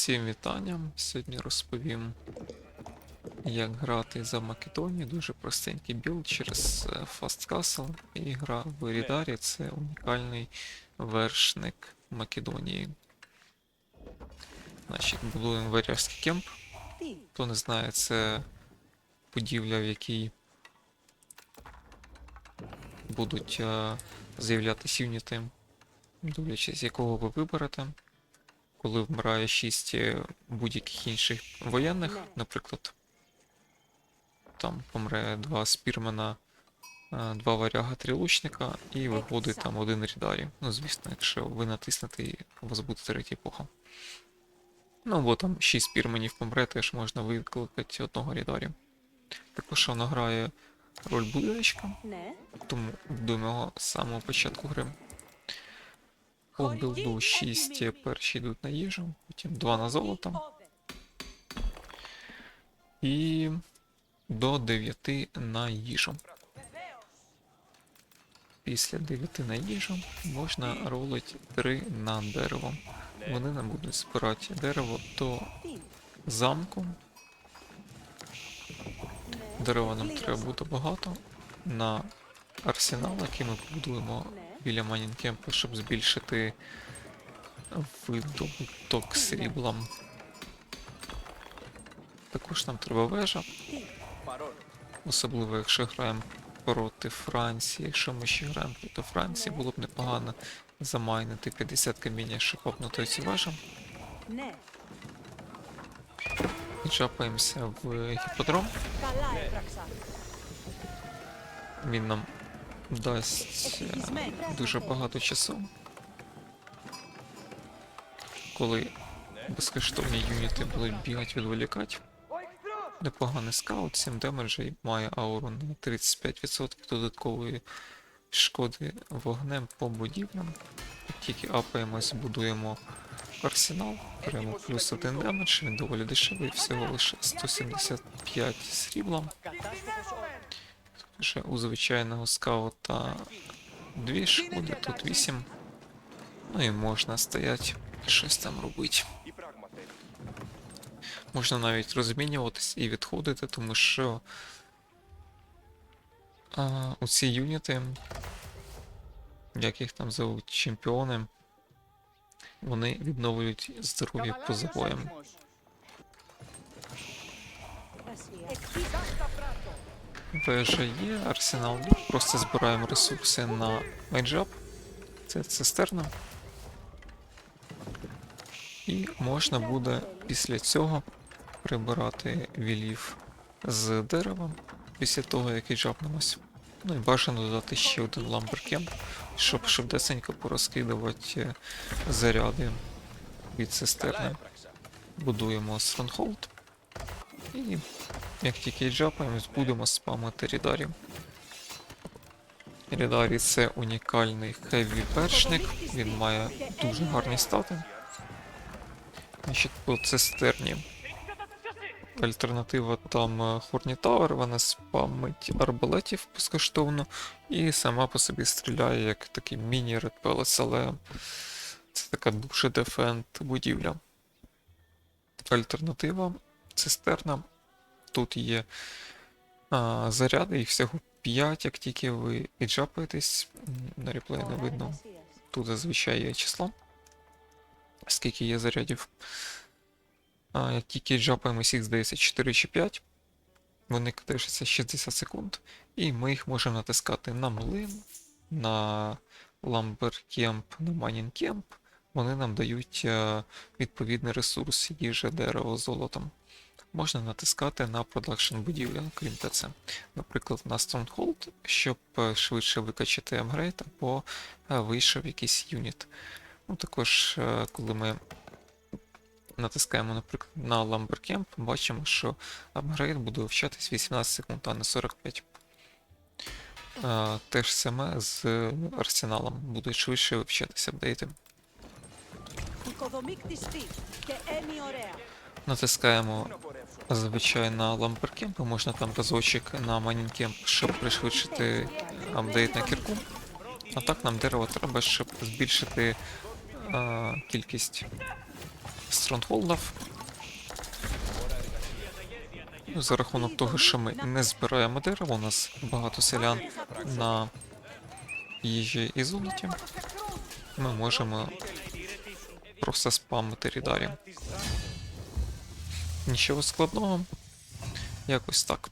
Всім вітання. Сьогодні розповім, як грати за Македонію. Дуже простенький білд через е, Fast Castle. І гра в Ерідарі це унікальний вершник Македонії. Значить, будуємо варязький кемп. Хто не знає, це будівля, в якій будуть е, з'являтися юніти, дивлячись, якого ви виберете коли вмирає 6 е, будь-яких інших воєнних, наприклад, там помре два спірмена, е, два варяга, три лучника, і виходить там один рідарі. Ну, звісно, якщо ви натиснете, у вас буде третя епоха. Ну, або там 6 спірменів помре, теж можна викликати одного рідарі. Також вона грає роль будиночка, тому будуємо з самого початку гри. По білду 6 перші йдуть на їжу, потім 2 на золото і до 9 на їжу. Після 9 на їжу можна ролити 3 на дерево. Вони нам будуть збирати дерево до замку. Дерева нам треба буде багато на арсенал, який ми побудуємо біля майнінкемпу, щоб збільшити видобуток сріблом. Також нам треба вежа. Особливо, якщо граємо проти Франції. Якщо ми ще граємо проти Франції, було б непогано замайнити 50 каміння, щоб попнути ці вежі. Чапаємося в гіподром. Він нам дасть дуже багато часу. Коли безкоштовні юніти будуть бігати відволікати. Непоганий скаут, 7 демеджа і має ауру на 35% додаткової шкоди вогнем по будівлям. Тільки апаємось, будуємо арсенал, беремо плюс 1 демедж, він доволі дешевий, всього лише 175 срібла. Вже у звичайного скаута дві шкоди, тут 8. Ну і можна стоять, щось там робити. Можна навіть розмінюватись і відходити, тому що а, у ці юніти, як їх там зовуть, чемпіони, вони відновлюють здоров'я поза боєм. Вежа є, арсенал є, просто збираємо ресурси на майджап. Це цистерна. І можна буде після цього прибирати вілів з дерева після того, як і джапнемось. Ну і бажано додати ще один ламберкемп, щоб швидесенько порозкидувати е, заряди від цистерни. Будуємо Stronghold. І як тільки джапаємось, будемо спамити Рідарі. Рідарі це унікальний хеві першник, він має дуже гарні стати. Значить, по цистерні. Альтернатива там е, Хорні Тауер, вона спамить арбалетів безкоштовно і сама по собі стріляє як такий міні-Red Palace, але це така дуже дефенд будівля. Альтернатива цистерна. Тут є а, заряди, їх всього 5, як тільки ви піджапаєтесь, на реплеї не видно. Тут зазвичай є число, скільки є зарядів. А, як тільки джапаємось, їх здається 4 чи 5, вони катаються 60 секунд, і ми їх можемо натискати на млин, на ламберкемп, на майнінкемп. Вони нам дають е, відповідний ресурс їжа, дерево, золотом. Можна натискати на продакшн будівлі, крім ТЦ. Наприклад, на Stronghold, щоб е, швидше викачати апгрейд, або е, вийшов якийсь юніт. Ну, також, е, коли ми натискаємо, наприклад, на Lumbercamp, бачимо, що апгрейд буде вивчатись 18 секунд, а не 45. Е, Те ж саме з арсеналом, будуть швидше вивчатися апдейти. Натискаємо звичайно на ламперкемп, можна там разочок на майнінкемп, щоб пришвидшити апдейт на кірку. А так нам дерево треба, щоб збільшити а, кількість стронгхолдів. За рахунок того, що ми не збираємо дерево, у нас багато селян на їжі і золоті, ми можемо просто спамити рідарі. Нічого складного. Якось так.